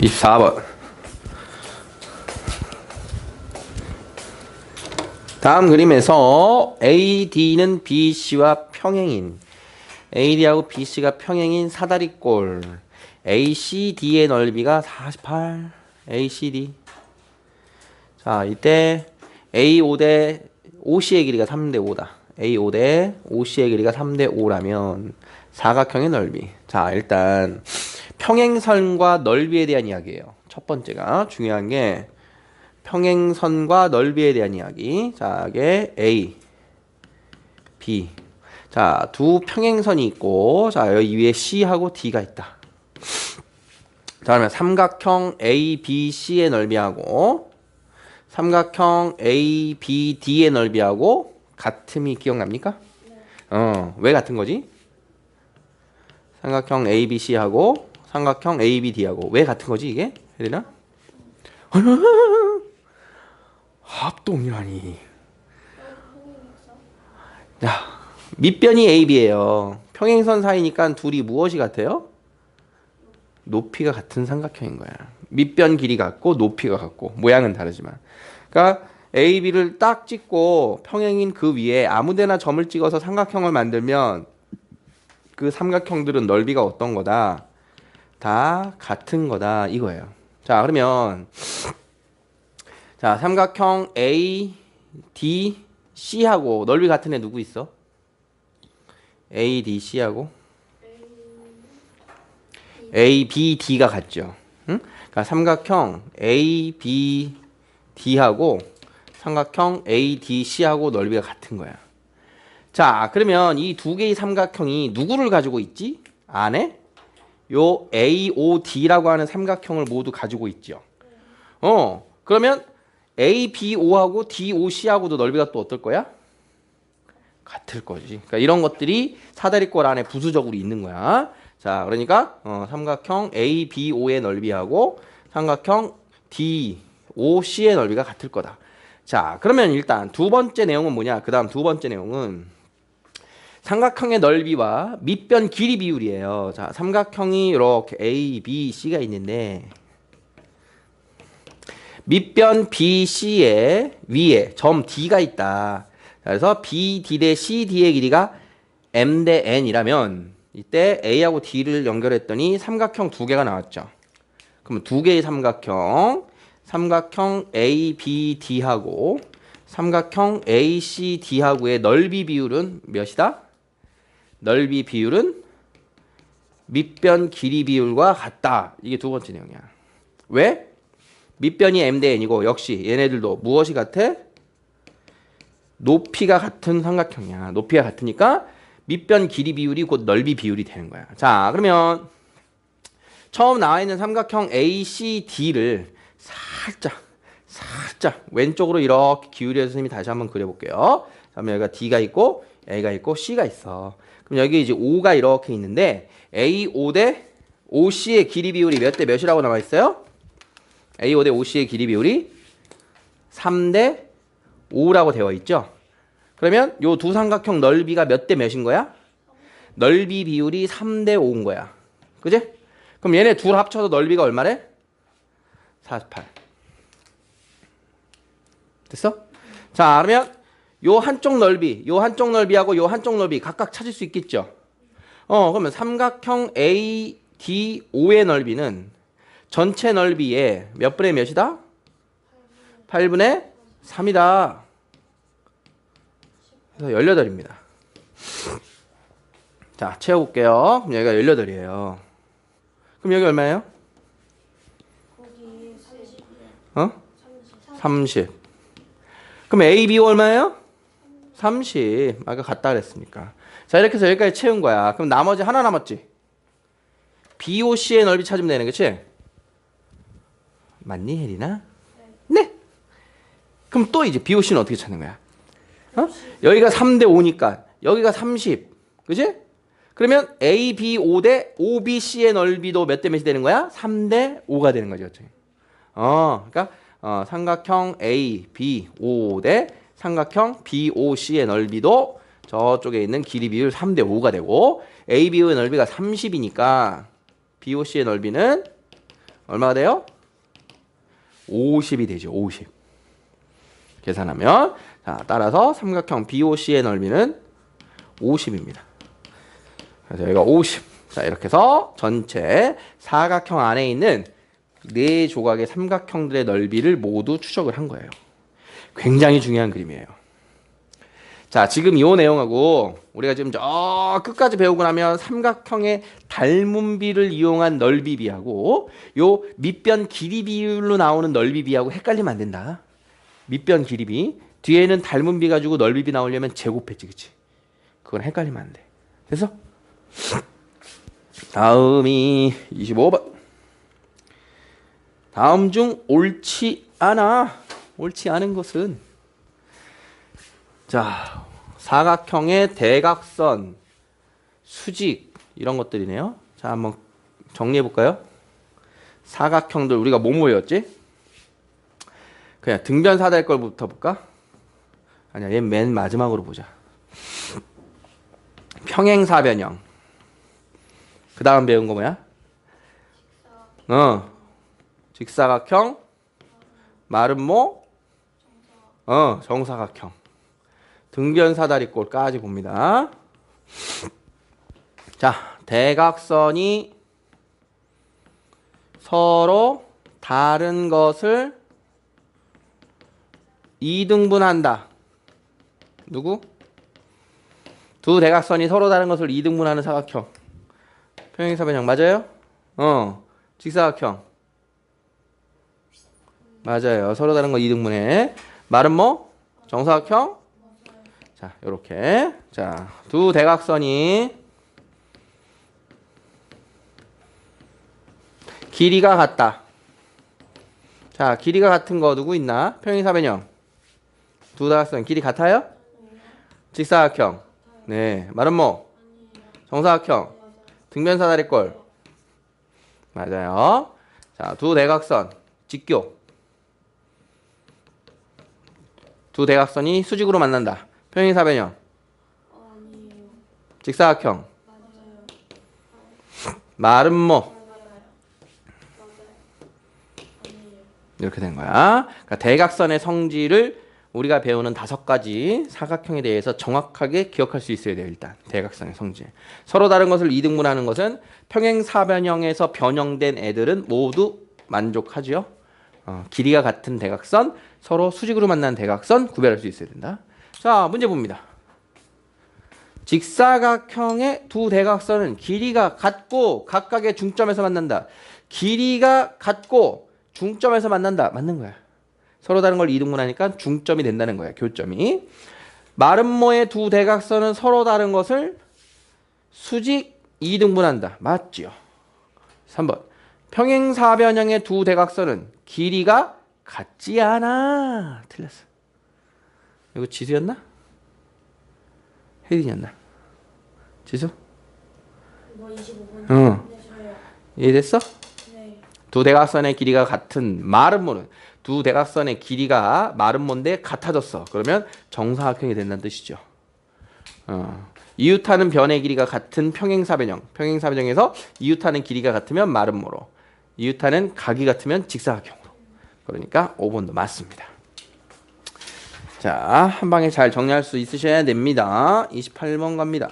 24번. 다음 그림에서 AD는 BC와 평행인 AD하고 BC가 평행인 사다리꼴. ACD의 넓이가 48 ACD 자 이때 A5 대 OC의 길이가 3대 5다. A5 대 OC의 길이가 3대 5라면 사각형의 넓이. 자 일단 평행선과 넓이에 대한 이야기예요 첫 번째가 중요한 게 평행선과 넓이에 대한 이야기. 자, 이게 A, B. 자, 두 평행선이 있고, 자, 여기 위에 C하고 D가 있다. 자, 그러면 삼각형 ABC의 넓이하고 삼각형 ABD의 넓이하고 같음이 기억납니까? 어, 왜 같은 거지? 삼각형 ABC하고 삼각형 ABD하고 왜 같은 거지 이게? 혜린아? 합동이라니. 야, 밑변이 AB예요. 평행선 사이니까 둘이 무엇이 같아요? 높이가 같은 삼각형인 거야. 밑변 길이 같고 높이가 같고 모양은 다르지만. 그러니까 AB를 딱 찍고 평행인 그 위에 아무데나 점을 찍어서 삼각형을 만들면 그 삼각형들은 넓이가 어떤 거다? 다 같은 거다 이거예요. 자, 그러면 자, 삼각형 A, D, C하고 넓이 같은 애 누구 있어? A, D, C하고 A, B, D가 같죠. 응? 그러니까 삼각형 A, B, D하고 삼각형 A, D, C하고 넓이가 같은 거야. 자, 그러면 이 두 개의 삼각형이 누구를 가지고 있지? 안에 요 A, O, D라고 하는 삼각형을 모두 가지고 있죠. 어, 그러면 ABO하고 DOC하고도 넓이가 또 어떨 거야? 같을 거지. 그러니까 이런 것들이 사다리꼴 안에 부수적으로 있는 거야. 자, 그러니까 어, 삼각형 ABO의 넓이하고 삼각형 DOC의 넓이가 같을 거다. 자, 그러면 일단 두 번째 내용은 뭐냐? 그 다음 두 번째 내용은 삼각형의 넓이와 밑변 길이 비율이에요. 자, 삼각형이 이렇게 A, B, C가 있는데 밑변 BC의 위에 점 D가 있다. 그래서 BD 대 CD의 길이가 M 대 N이라면 이때 A하고 D를 연결했더니 삼각형 두 개가 나왔죠. 그럼 두 개의 삼각형, 삼각형 ABD하고 삼각형 ACD하고의 넓이 비율은 몇이다? 넓이 비율은 밑변 길이 비율과 같다. 이게 두 번째 내용이야. 왜? 밑변이 m 대 n이고 역시 얘네들도 무엇이 같아? 높이가 같은 삼각형이야. 높이가 같으니까 밑변 길이 비율이 곧 넓이 비율이 되는 거야. 자, 그러면 처음 나와 있는 삼각형 ACD를 살짝 살짝 왼쪽으로 이렇게 기울여서 선생님이 다시 한번 그려볼게요. 그러면 여기가 D가 있고 A가 있고 C가 있어. 그럼 여기 이제 O가 이렇게 있는데 A5 대 OC의 길이 비율이 몇 대 몇이라고 나와 있어요? A5 대 OC의 길이 비율이 3 대 5라고 되어 있죠. 그러면 요 두 삼각형 넓이가 몇 대 몇인 거야? 넓이 비율이 3 대 5인 거야. 그지? 그럼 얘네 둘 합쳐서 넓이가 얼마래? 48. 됐어? 자, 그러면 요 한쪽 넓이, 요 한쪽 넓이하고 요 한쪽 넓이 각각 찾을 수 있겠죠? 어, 그러면 삼각형 ADO의 넓이는 전체 넓이의 몇 분의 몇이다? 8분의 3이다. 그래서 18입니다. 자, 채워볼게요. 그럼 여기가 18이에요. 그럼 여기 얼마예요? 어? 30. 그럼 ABO 얼마예요? 30. 아까 같다 그랬으니까. 자, 이렇게 해서 여기까지 채운 거야. 그럼 나머지 하나 남았지? BOC의 넓이 찾으면 되는 거지? 맞니, 혜리나? 네. 그럼 또 이제 BOC는 어떻게 찾는 거야? 어? 여기가 3대 5니까 여기가 30. 그지? 그러면 ABO 대 OBC의 넓이도 몇 대 몇이 되는 거야? 3대 5가 되는 거죠. 어, 그러니까 어, 삼각형 ABO 대 삼각형 BOC의 넓이도 저쪽에 있는 길이 비율 3대 5가 되고 ABO의 넓이가 30이니까 BOC의 넓이는 얼마가 돼요? 50이 되죠. 50. 계산하면 자, 따라서 삼각형 BOC의 넓이는 50입니다. 그래서 여기가 50. 자, 이렇게 해서 전체 사각형 안에 있는 네 조각의 삼각형들의 넓이를 모두 추적을 한 거예요. 굉장히 중요한 그림이에요. 자, 지금 이 내용하고 우리가 지금 저 끝까지 배우고 나면 삼각형의 닮은 비를 이용한 넓이 비하고 요 밑변 길이 비율로 나오는 넓이 비하고 헷갈리면 안 된다. 밑변 길이 비 뒤에는 닮은 비 가지고 넓이 비 나오려면 제곱했지, 그치? 그건 헷갈리면 안 돼. 됐어? 다음이 25번. 다음 중 옳지 않아. 옳지 않은 것은 자, 사각형의 대각선, 수직 이런 것들이네요. 자, 한번 정리해 볼까요? 사각형들 우리가 뭐 모였지? 그냥 등변 사다리 걸부터 볼까? 아니야, 얘 맨 마지막으로 보자. 평행사변형. 그 다음 배운 거 뭐야? 어, 직사각형, 마름모, 어, 정사각형. 등변 사다리꼴까지 봅니다. 자, 대각선이 서로 다른 것을 이등분한다. 누구? 두 대각선이 서로 다른 것을 이등분하는 사각형. 평행사변형 맞아요? 어. 직사각형. 맞아요. 서로 다른 거 이등분해. 말은 뭐? 정사각형? 자, 요렇게. 자, 두 대각선이 길이가 같다. 자, 길이가 같은 거 누구 있나? 평행사변형. 두 대각선 길이 같아요? 직사각형. 네. 말은 뭐? 정사각형. 등변사다리꼴. 맞아요. 자, 두 대각선 직교. 두 대각선이 수직으로 만난다. 평행 사변형. 직사각형. 말은 뭐? 이렇게 된 거야. 그러니까 대각선의 성질을 우리가 배우는 다섯 가지 사각형에 대해서 정확하게 기억할 수 있어야 돼요. 일단 대각선의 성질. 서로 다른 것을 이등분하는 것은 평행 사변형에서 변형된 애들은 모두 만족하죠. 어, 길이가 같은 대각선, 서로 수직으로 만난 대각선 구별할 수 있어야 된다. 자, 문제 봅니다. 직사각형의 두 대각선은 길이가 같고 각각의 중점에서 만난다. 길이가 같고 중점에서 만난다. 맞는 거야. 서로 다른 걸 이등분하니까 중점이 된다는 거야. 교점이. 마름모의 두 대각선은 서로 다른 것을 수직 이등분한다. 맞지요? 3번. 평행사변형의 두 대각선은 길이가 같지 않아. 틀렸어. 이거 지수였나? 혜린이었나? 지수? 뭐 25분. 어. 이해됐어? 네. 두 대각선의 길이가 같은 마름모는 두 대각선의 길이가 마름모인데 같아졌어. 그러면 정사각형이 된다는 뜻이죠. 어. 이웃하는 변의 길이가 같은 평행사변형. 평행사변형에서 이웃하는 길이가 같으면 마름모로. 이웃하는 각이 같으면 직사각형으로. 그러니까 5번도 맞습니다. 자, 한 방에 잘 정리할 수 있으셔야 됩니다. 28번 갑니다.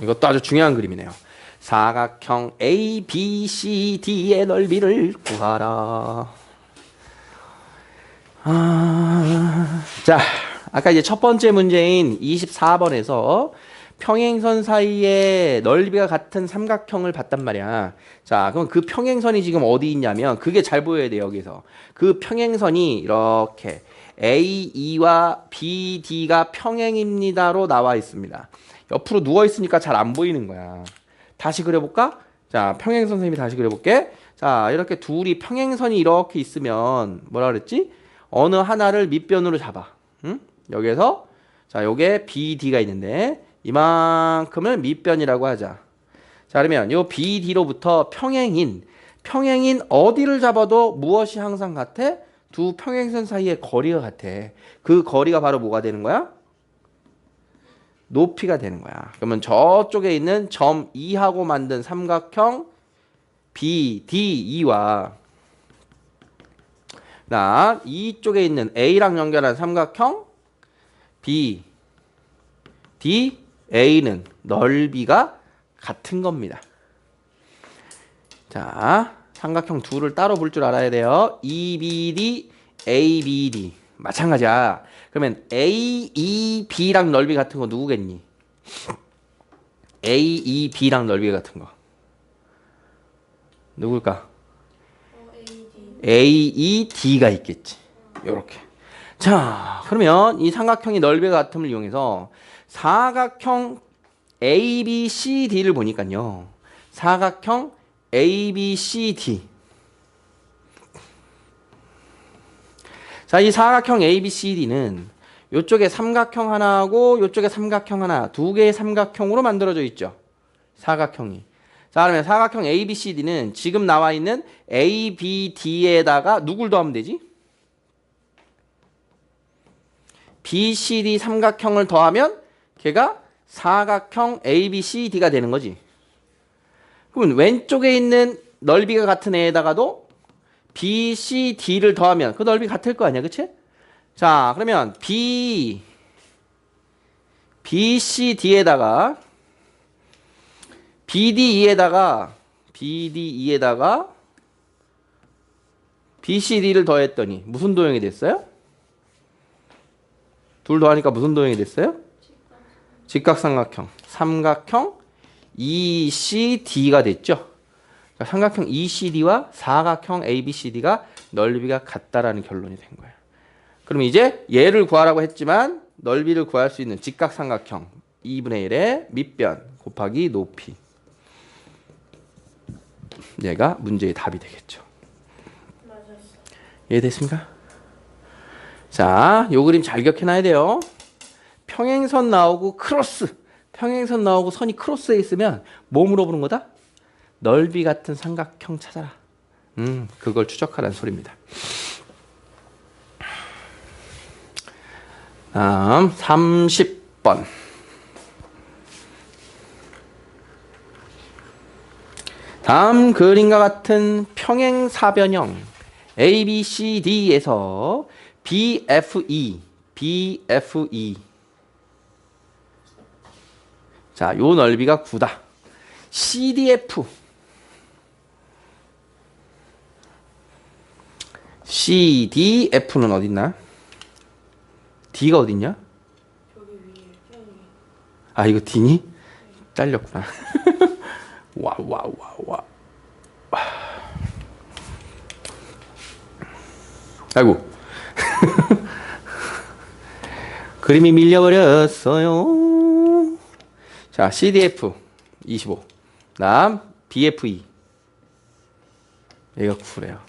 이것도 아주 중요한 그림이네요. 사각형 A, B, C, D의 넓이를 구하라. 아, 자, 아까 이제 첫 번째 문제인 24번에서 평행선 사이에 넓이가 같은 삼각형을 봤단 말이야. 자, 그럼 그 평행선이 지금 어디 있냐면 그게 잘 보여야 돼 여기서. 그 평행선이 이렇게 AE와 BD가 평행입니다로 나와 있습니다. 옆으로 누워 있으니까 잘 안 보이는 거야. 다시 그려볼까? 자, 평행선 선생님이 다시 그려볼게. 자, 이렇게 둘이 평행선이 이렇게 있으면 뭐라 그랬지? 어느 하나를 밑변으로 잡아. 응? 여기에서 자, 요게 BD가 있는데 이만큼을 밑변이라고 하자. 자, 그러면 요 BD로부터 평행인 평행인 어디를 잡아도 무엇이 항상 같아? 두 평행선 사이의 거리가 같아. 그 거리가 바로 뭐가 되는 거야? 높이가 되는 거야. 그러면 저쪽에 있는 점 2하고 만든 삼각형 BDE와 나 이쪽에 있는 A랑 연결한 삼각형 B D A는 넓이가 같은 겁니다. 자, 삼각형 둘을 따로 볼 줄 알아야 돼요. EBD, ABD 마찬가지야. 그러면 AEB랑 넓이 같은 거 누구겠니? AEB랑 넓이 같은 거 누굴까? AED가 있겠지. 요렇게. 자, 그러면 이 삼각형의 넓이가 같음을 이용해서 사각형 ABCD를 보니까요. 사각형 ABCD. 자, 이 사각형 ABCD는 이쪽에 삼각형 하나하고 이쪽에 삼각형 하나, 두 개의 삼각형으로 만들어져 있죠. 사각형이. 자, 그러면 사각형 ABCD는 지금 나와 있는 ABD에다가 누굴 더하면 되지? BCD 삼각형을 더하면 걔가 사각형 ABCD가 되는 거지. 그러면 왼쪽에 있는 넓이가 같은 애에다가도 BCD를 더하면 그 넓이 같을 거 아니야, 그치? 자, 그러면 B, BCD에다가 BDE에다가 BDE에다가 BCD를 더했더니 무슨 도형이 됐어요? 둘 더하니까 무슨 도형이 됐어요? 직각삼각형, 삼각형 ECD가 됐죠. 그러니까 삼각형 ECD와 사각형 ABCD가 넓이가 같다라는 결론이 된 거예요. 그럼 이제 얘를 구하라고 했지만 넓이를 구할 수 있는 직각삼각형 2분의 1의 밑변 곱하기 높이 얘가 문제의 답이 되겠죠. 맞았어 이해됐습니까? 자, 요 그림 잘 기억해놔야 돼요. 평행선 나오고 크로스, 평행선 나오고 선이 크로스에 있으면 뭐 물어보는 거다? 넓이 같은 삼각형 찾아라. 음, 그걸 추적하라는 소리입니다. 다음 30번. 다음 그림과 같은 평행 사변형 ABCD에서 BFE, BFE. 자, 요 넓이가 9다. CDF. CDF는 어딨나? D가 어딨냐? 아, 이거 D니? 잘렸구나. 와, 와, 와, 와. 와. 아이고. 그림이 밀려버렸어요. 자, CDF 25. 다음 BFE. 얘가 9래요.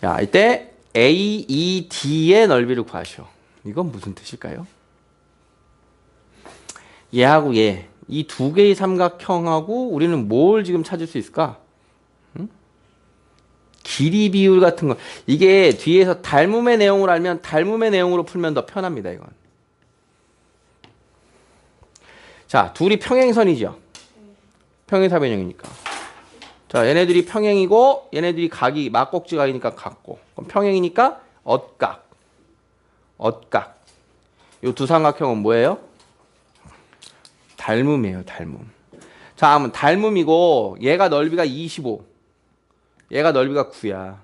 자, 이때 AED의 넓이를 구하시오. 이건 무슨 뜻일까요? 얘하고 얘, 이 두 개의 삼각형하고 우리는 뭘 지금 찾을 수 있을까? 응? 길이 비율 같은 거. 이게 뒤에서 닮음의 내용을 알면 닮음의 내용으로 풀면 더 편합니다, 이건. 자, 둘이 평행선이죠. 평행사변형이니까. 자, 얘네들이 평행이고 얘네들이 각이 막꼭지각이니까 같고. 그럼 평행이니까 엇각. 엇각. 요 두 삼각형은 뭐예요? 닮음이에요, 닮음. 자, 그러면 닮음이고 얘가 넓이가 25. 얘가 넓이가 9야.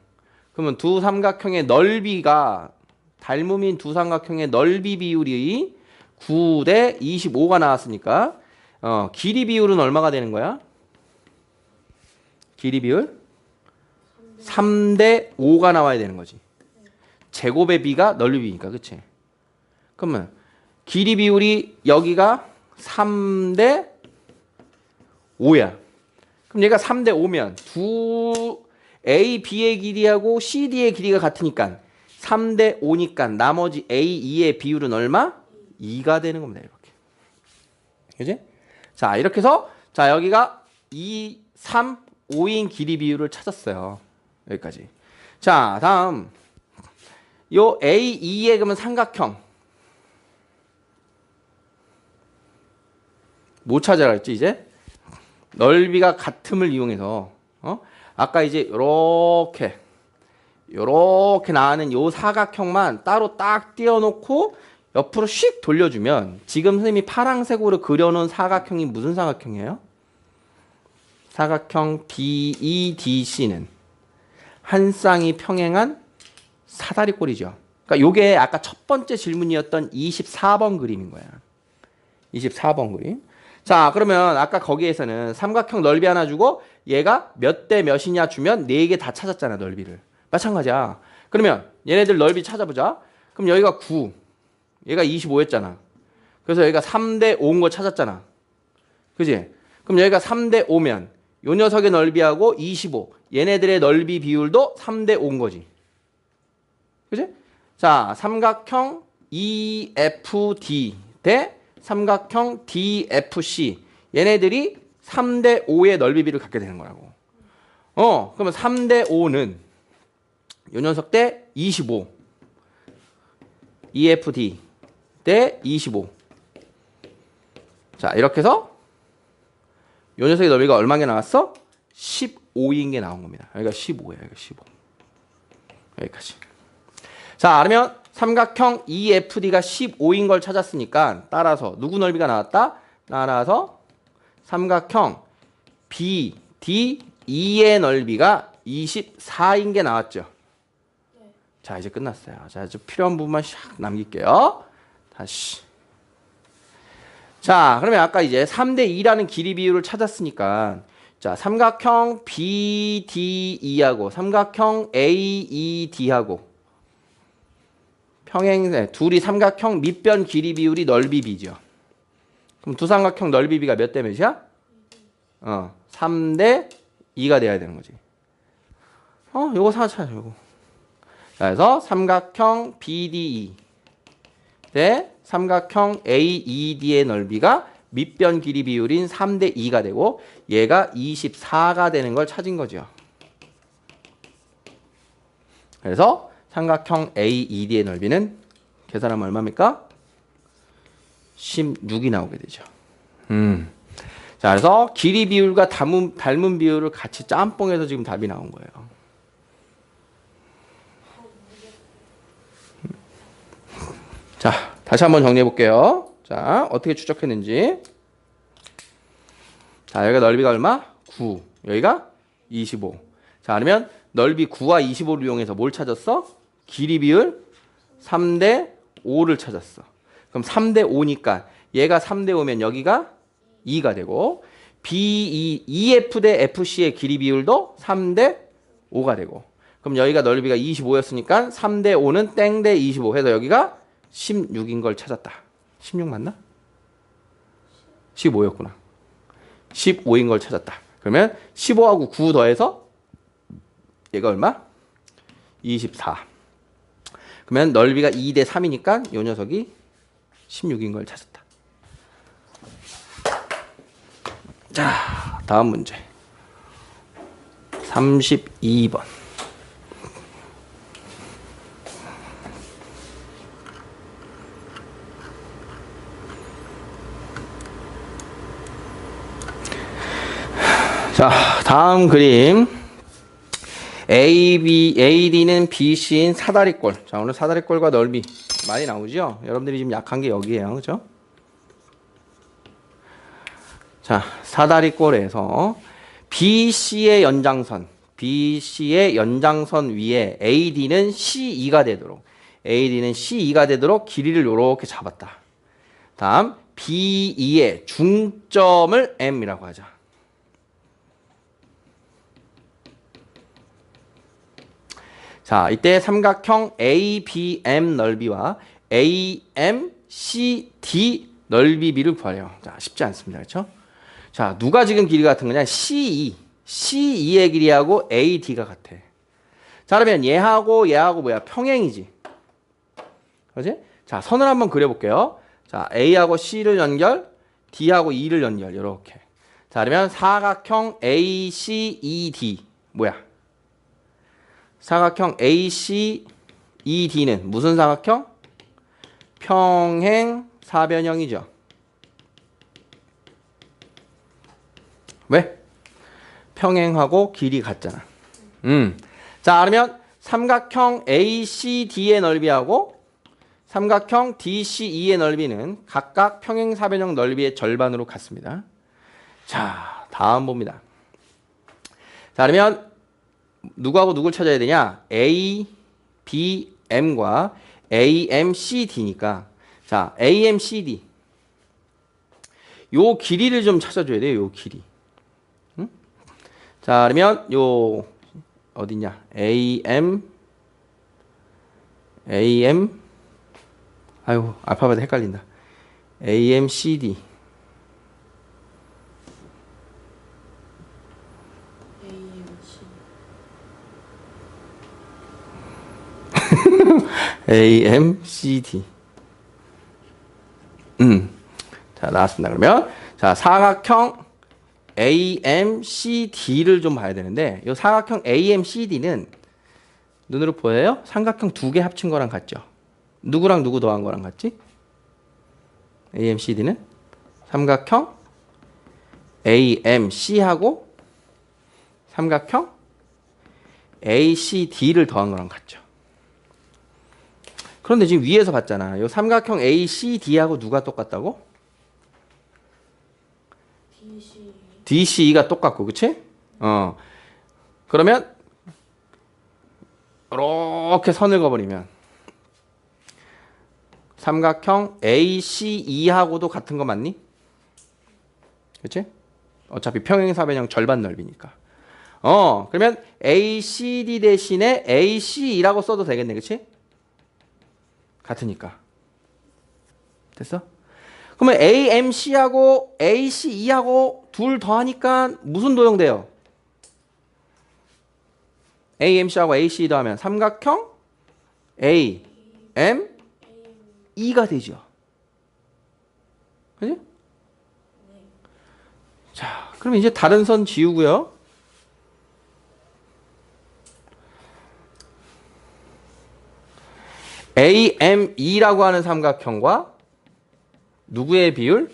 그러면 두 삼각형의 넓이가 닮음인 두 삼각형의 넓이 비율이 9대 25가 나왔으니까 어, 길이 비율은 얼마가 되는 거야? 길이 비율 3대 5가 나와야 되는 거지. 제곱의 비가 넓이니까, 그치? 그러면 길이 비율이 여기가 3대 5야. 그럼 얘가 3대 5면 두 A, B의 길이하고 CD의 길이가 같으니까 3대 5니까 나머지 A, E의 비율은 얼마? 2가 되는 겁니다. 이렇게. 그지? 자, 이렇게 해서 자, 여기가 2, 3, 5인 길이 비율을 찾았어요. 여기까지. 자, 다음 요 A, E의 그러면 삼각형 뭐 찾아라 했지 이제? 넓이가 같음을 이용해서 어? 어? 아까 이제 요렇게 요렇게 나가는 요 사각형만 따로 딱 띄워놓고 옆으로 씩 돌려주면 지금 선생님이 파랑색으로 그려놓은 사각형이 무슨 사각형이에요? 사각형 BEDC는 한 쌍이 평행한 사다리꼴이죠. 그러니까 요게 아까 첫 번째 질문이었던 24번 그림인 거야. 24번 그림. 자, 그러면 아까 거기에서는 삼각형 넓이 하나 주고 얘가 몇 대 몇이냐 주면 네 개 다 찾았잖아, 넓이를. 마찬가지야. 그러면 얘네들 넓이 찾아보자. 그럼 여기가 9, 얘가 25였잖아. 그래서 여기가 3대 5인 거 찾았잖아. 그지? 그럼 여기가 3대 5면 요 녀석의 넓이하고 25, 얘네들의 넓이 비율도 3대 5인 거지. 그지? 자, 삼각형 EFD 대 삼각형 DFC. 얘네들이 3대 5의 넓이 비를 갖게 되는 거라고. 어, 그러면 3대 5는 요 녀석 대 25. EFD 대 25. 자, 이렇게 해서 요 녀석의 넓이가 얼마나 나왔어? 15인 게 나온 겁니다. 여기가 15예요. 여기가 15. 여기까지. 자, 그러면 삼각형 EFD가 15인 걸 찾았으니까 따라서 누구 넓이가 나왔다? 따라서 삼각형 BDE의 넓이가 24인 게 나왔죠. 자, 이제 끝났어요. 자, 이제 필요한 부분만 샥 남길게요. 다시. 자, 그러면 아까 이제 3대 2라는 길이 비율을 찾았으니까 자, 삼각형 BDE하고 삼각형 AED하고 평행 네, 둘이 삼각형 밑변 길이 비율이 넓이 비죠. 그럼 두 삼각형 넓이 비가 몇 대 몇이야? 어, 3대 2가 돼야 되는 거지. 어, 요거 사차 요거. 자, 그래서 삼각형 BDE 대 삼각형 AED의 넓이가 밑변 길이 비율인 3대 2가 되고 얘가 24가 되는 걸 찾은 거죠. 그래서 삼각형 AED의 넓이는 계산하면 얼마입니까? 16이 나오게 되죠. 음. 자, 그래서 길이 비율과 닮은, 닮은 비율을 같이 짬뽕해서 지금 답이 나온 거예요. 자, 다시 한번 정리해 볼게요. 자, 어떻게 추적했는지. 자, 여기가 넓이가 얼마? 9. 여기가 25. 자, 그러면 넓이 9와 25를 이용해서 뭘 찾았어? 길이 비율 3대 5를 찾았어. 그럼 3대 5니까 얘가 3대 5면 여기가 2가 되고 B2 EF 대 FC의 길이 비율도 3대 5가 되고 그럼 여기가 넓이가 25였으니까 3대 5는 땡 대 25 해서 여기가 16인 걸 찾았다. 16 맞나? 15였구나. 15인 걸 찾았다. 그러면 15하고 9 더해서 얘가 얼마? 24. 그러면 넓이가 2대 3이니까 요 녀석이 16인 걸 찾았다. 자, 다음 문제. 32번. 자, 다음 그림. AB, AD는 BC인 사다리꼴. 자, 오늘 사다리꼴과 넓이 많이 나오죠? 여러분들이 지금 약한 게 여기에요. 그죠? 자, 사다리꼴에서 BC의 연장선, BC의 연장선 위에 AD는 C2가 되도록, AD는 C2가 되도록 길이를 이렇게 잡았다. 다음, B2의 중점을 M이라고 하자. 자, 이때 삼각형 ABM 넓이와 AMCD 넓이비를 구하래요. 자, 쉽지 않습니다. 그렇죠? 자, 누가 지금 길이 같은 거냐? C2. C2의 길이하고 AD가 같아. 자, 그러면 얘하고 얘하고 뭐야? 평행이지. 그렇지? 자, 선을 한번 그려볼게요. 자, A하고 C를 연결, D하고 E를 연결. 이렇게. 자, 그러면 사각형 ACED 뭐야? 사각형 ACED는 무슨 사각형? 평행 사변형이죠. 왜? 평행하고 길이 같잖아. 음. 자, 그러면 삼각형 ACD의 넓이하고 삼각형 DCE의 넓이는 각각 평행 사변형 넓이의 절반으로 같습니다. 자, 다음 봅니다. 자, 그러면 누구하고 누굴 찾아야 되냐? A, B, M과 A, M, C, D니까 자, A, M, C, D 요 길이를 좀 찾아줘야 돼요. 요 길이. 응? 자, 그러면 요 어디냐? A, M, A, M 아유, 알파벳 헷갈린다. A, M, C, D AMC A, M, C, D. 음. 자, 나왔습니다. 그러면 자, 사각형 A, M, C, D를 좀 봐야 되는데 이 사각형 A, M, C, D는 눈으로 보여요? 삼각형 두 개 합친 거랑 같죠? 누구랑 누구 더한 거랑 같지? A, M, C, D는 삼각형 A, M, C하고 삼각형 A, C, D를 더한 거랑 같죠? 그런데 지금 위에서 봤잖아. 요 삼각형 ACD하고 누가 똑같다고? DC DCE가 똑같고, 그치? 어. 그러면 이렇게 선을 그어버리면 삼각형 ACE하고도 같은 거 맞니? 그치? 어차피 평행사변형 절반 넓이니까. 어, 그러면 ACD 대신에 ACE라고 써도 되겠네, 그치? 같으니까. 됐어? 그러면 AMC하고 ACE하고 둘 더하니까 무슨 도형돼요? AMC하고 ACE 더하면 삼각형 AM E가 되죠. 그지? 자, 그럼 이제 다른 선 지우고요. AME라고 하는 삼각형과 누구의 비율?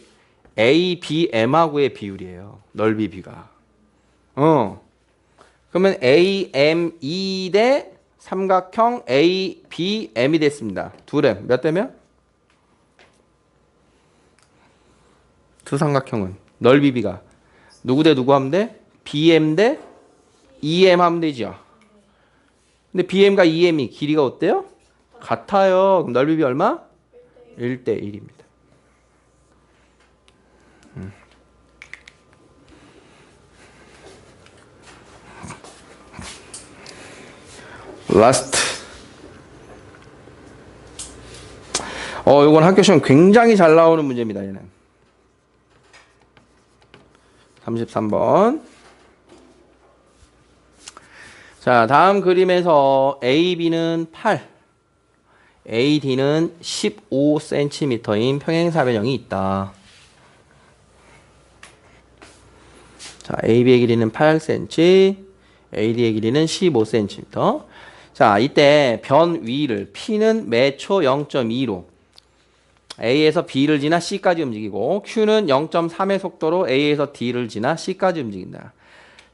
ABM하고의 비율이에요. 넓이 비가. 어. 그러면 AME 대 삼각형 ABM이 됐습니다. 둘에 몇 대면? 두 삼각형은 넓이 비가 누구 대 누구 하면 돼? BM 대 EM 하면 되죠. 근데 BM과 EM이 길이가 어때요? 같아요. 그럼 넓이 비 얼마? 1대 1입니다. 라스트. 어, 이건 학교 시험 굉장히 잘 나오는 문제입니다, 얘는. 33번. 자, 다음 그림에서 AB는 8, AD는 15cm인 평행사변형이 있다. 자, AB의 길이는 8cm, AD의 길이는 15cm. 자, 이때 변 위를 P는 매초 0.2로 A에서 B를 지나 C까지 움직이고 Q는 0.3의 속도로 A에서 D를 지나 C까지 움직인다.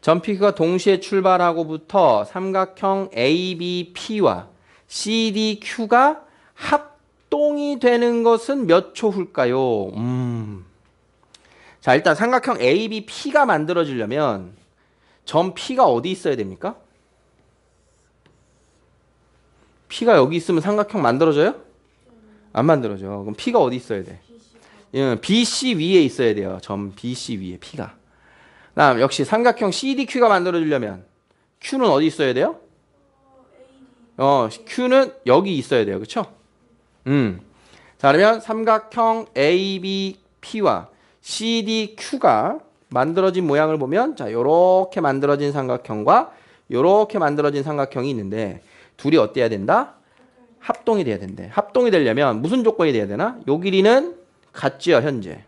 전 P가 동시에 출발하고부터 삼각형 ABP와 CDQ가 합동이 되는 것은 몇 초 후일까요? 음. 자, 일단 삼각형 ABP가 만들어지려면 점 P가 어디 있어야 됩니까? P가 여기 있으면 삼각형 만들어져요? 안 만들어져. 그럼 P가 어디 있어야 돼? 예, BC 위에 있어야 돼요. 점 BC 위에 P가. 다음 역시 삼각형 CDQ가 만들어지려면 Q는 어디 있어야 돼요? 어, Q는 여기 있어야 돼요. 그렇죠? 음. 자, 그러면 삼각형 ABP와 CDQ가 만들어진 모양을 보면 자, 요렇게 만들어진 삼각형과 요렇게 만들어진 삼각형이 있는데 둘이 어때야 된다? 합동이 돼야 된대. 합동이 되려면 무슨 조건이 돼야 되나? 요 길이는 같지요, 현재.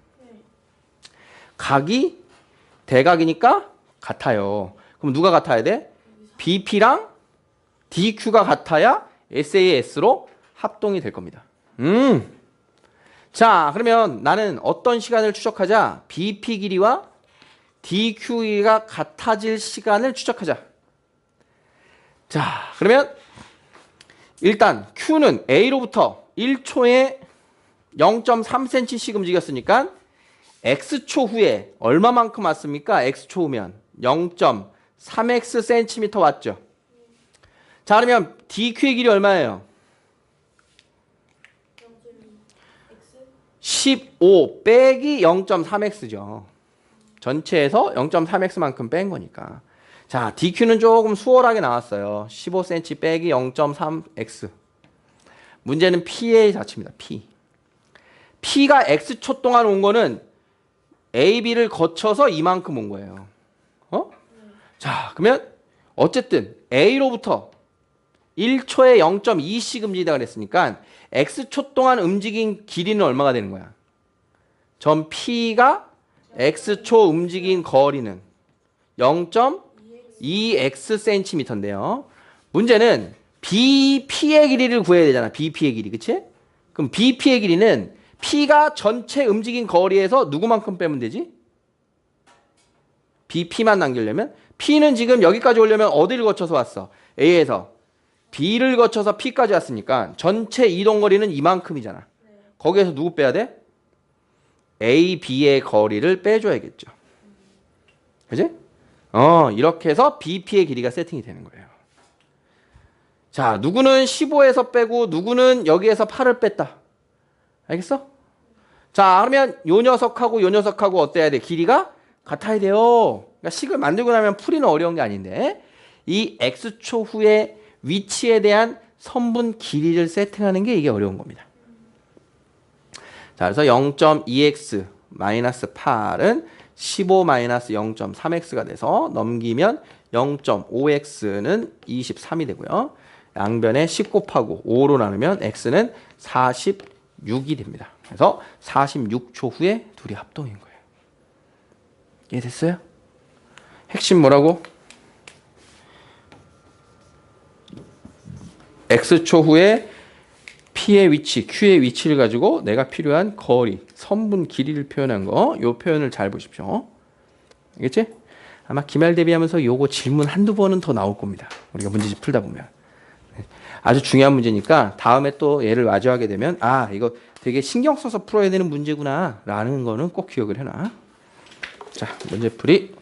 각이 대각이니까 같아요. 그럼 누가 같아야 돼? BP랑 DQ가 같아야 SAS로 합동이 될 겁니다. 음. 자, 그러면 나는 어떤 시간을 추적하자? BP 길이와 DQ가 같아질 시간을 추적하자. 자, 그러면 일단 Q는 A로부터 1초에 0.3cm씩 움직였으니까 X초 후에 얼마만큼 왔습니까? X초 후면 0.3x cm 왔죠. 자, 그러면 DQ의 길이 얼마예요? 0.2 X 15 빼기 0.3x죠. 전체에서 0.3x만큼 뺀 거니까. 자, DQ는 조금 수월하게 나왔어요. 15cm 빼기 0.3x. 문제는 P의 자체입니다. P. P가 X초 동안 온 거는 AB를 거쳐서 이만큼 온 거예요. 어? 자, 그러면 어쨌든 A로부터 1초에 0.2씩 움직이다 그랬으니까 X초 동안 움직인 길이는 얼마가 되는 거야? 점 P가 X초 움직인 거리는 0.2x cm인데요. 문제는 BP의 길이를 구해야 되잖아. BP의 길이. 그치? 그럼 BP의 길이는 P가 전체 움직인 거리에서 누구만큼 빼면 되지? BP만 남기려면 P는 지금 여기까지 오려면 어디를 거쳐서 왔어? A에서 B를 거쳐서 P까지 왔으니까 전체 이동 거리는 이만큼이잖아. 거기에서 누구 빼야 돼? A, B의 거리를 빼줘야겠죠. 그지? 어, 이렇게 해서 BP의 길이가 세팅이 되는 거예요. 자, 누구는 15에서 빼고 누구는 여기에서 8을 뺐다. 알겠어? 자, 그러면 요 녀석하고 요 녀석하고 어때야 돼? 길이가 같아야 돼요. 그러니까 식을 만들고 나면 풀이는 어려운 게 아닌데 이 x초 후의 위치에 대한 선분 길이를 세팅하는 게 이게 어려운 겁니다. 자, 그래서 0.2x 마이너스 8은 15 마이너스 0.3x가 돼서 넘기면 0.5x는 23이 되고요. 양변에 10 곱하고 5로 나누면 x는 46이 됩니다. 그래서 46초 후에 둘이 합동인 거예요. 이해됐어요? 핵심 뭐라고? X초 후에 P의 위치, Q의 위치를 가지고 내가 필요한 거리, 선분 길이를 표현한 거, 요 표현을 잘 보십시오. 알겠지? 아마 기말 대비하면서 요거 질문 한두 번은 더 나올 겁니다. 우리가 문제집 풀다 보면. 네. 아주 중요한 문제니까 다음에 또 얘를 마주하게 되면 아, 이거 되게 신경 써서 풀어야 되는 문제구나 라는 거는 꼭 기억을 해놔. 자, 문제풀이